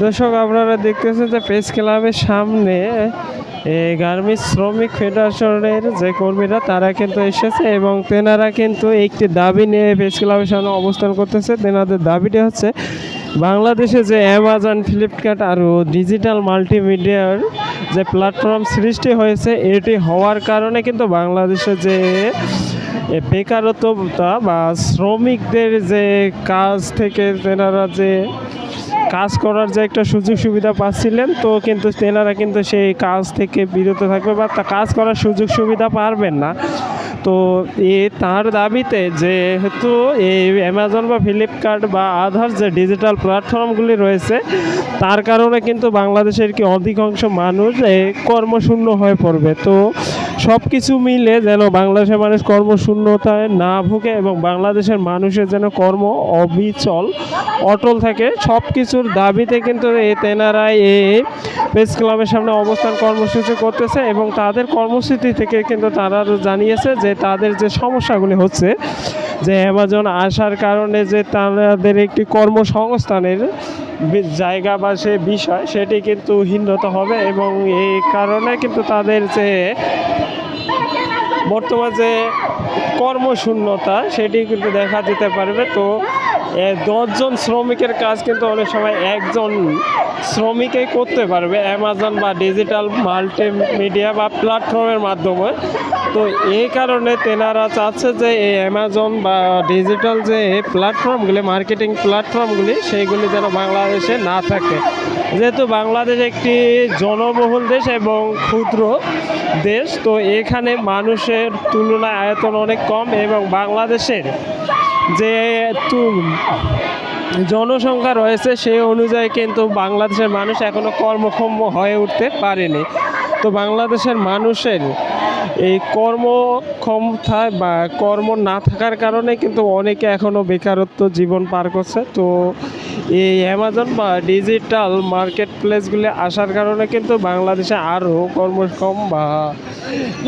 দর্শক আপনারা দেখতেছেন যে প্রেস ক্লাবের সামনে গার্মেন্টস শ্রমিক ফেডারেশনের যে কর্মীরা, তারা কিন্তু এসেছে এবং তেনারা কিন্তু একটি দাবি নিয়ে প্রেস ক্লাবের সামনে অবস্থান করতেছে। তেনাদের দাবিটি হচ্ছে, বাংলাদেশে যে অ্যামাজন, ফ্লিপকার্ট আরও ডিজিটাল মাল্টিমিডিয়ার যে প্ল্যাটফর্ম সৃষ্টি হয়েছে, এটি হওয়ার কারণে কিন্তু বাংলাদেশে যে বেকারত্বতা বা শ্রমিকদের যে কাজ থেকে তেনারা যে কাজ করার যে একটা সুযোগ সুবিধা পাচ্ছিলেন, তো কিন্তু তেনারা কিন্তু সেই কাজ থেকে বিরত থাকবে বা কাজ করার সুযোগ সুবিধা পারবেন না। তো এ তার দাবিতে যেহেতু এই অ্যামাজন বা ফ্লিপকার্ট বা আধার যে ডিজিটাল প্ল্যাটফর্মগুলি রয়েছে, তার কারণে কিন্তু বাংলাদেশের কি অধিকাংশ মানুষ কর্মশূন্য হয়ে পড়বে। তো সব কিছু মিলে যেন বাংলাদেশের মানুষ কর্মশূন্যতায় না ভুগে এবং বাংলাদেশের মানুষের যেন কর্ম অবিচল, অটল থাকে সব কিছুর দাবিতে কিন্তু এ তেনারাই এ প্রেস ক্লাবের সামনে অবস্থান কর্মসূচি করতেছে এবং তাদের কর্মসূচি থেকে কিন্তু তারা জানিয়েছে যে তাদের যে সমস্যাগুলি হচ্ছে, যে অ্যামাজন আসার কারণে যে তাদের একটি কর্মসংস্থানের জায়গা বা সে বিষয়, সেটি কিন্তু হীনতা হবে এবং এই কারণে কিন্তু তাদের যে বর্তমান যে কর্মশূন্যতা সেটি কিন্তু দেখা যেতে পারবে। তো দশজন শ্রমিকের কাজ কিন্তু অনেক সময় একজন শ্রমিকই করতে পারবে অ্যামাজন বা ডিজিটাল মাল্টিমিডিয়া বা প্ল্যাটফর্মের মাধ্যমে। তো এই কারণে তেনারা চাচ্ছে যে এই অ্যামাজন বা ডিজিটাল যে প্ল্যাটফর্মগুলি মার্কেটিং প্ল্যাটফর্মগুলি সেইগুলি যেন বাংলাদেশে না থাকে। যেহেতু বাংলাদেশ একটি জনবহুল দেশ এবং ক্ষুদ্র দেশ, তো এখানে মানুষের তুলনায় আয়তন অনেক কম এবং বাংলাদেশের যে জনসংখ্যা রয়েছে সেই অনুযায়ী কিন্তু বাংলাদেশের মানুষ এখনও কর্মক্ষম হয়ে উঠতে পারেনি। তো বাংলাদেশের মানুষের এই কর্মক্ষমতায় বা কর্ম না থাকার কারণে কিন্তু অনেকে এখনও বেকারত্ব জীবন পার করছে। তো এই অ্যামাজন বা ডিজিটাল মার্কেট প্লেসগুলি আসার কারণে কিন্তু বাংলাদেশে আরও কর্মক্ষম বা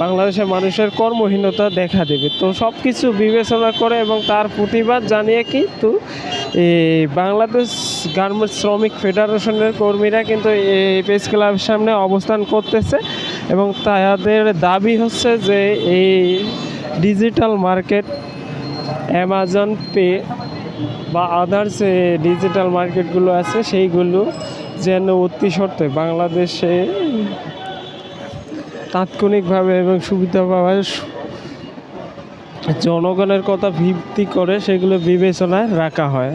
বাংলাদেশের মানুষের কর্মহীনতা দেখা দেবে। তো সব কিছু বিবেচনা করে এবং তার প্রতিবাদ জানিয়ে কিন্তু বাংলাদেশ গার্মেন্টস শ্রমিক ফেডারেশনের কর্মীরা কিন্তু এই প্রেস ক্লাবের সামনে অবস্থান করতেছে এবং তাদের দাবি হচ্ছে যে এই ডিজিটাল মার্কেট অ্যামাজন পে বা আদার্স ডিজিটাল মার্কেটগুলো আছে, সেইগুলো যেন অতি সত্ত্বে বাংলাদেশে তাৎক্ষণিকভাবে এবং সুবিধা পাওয়ার জনগণের কথা ভিত্তি করে সেগুলো বিবেচনায় রাখা হয়।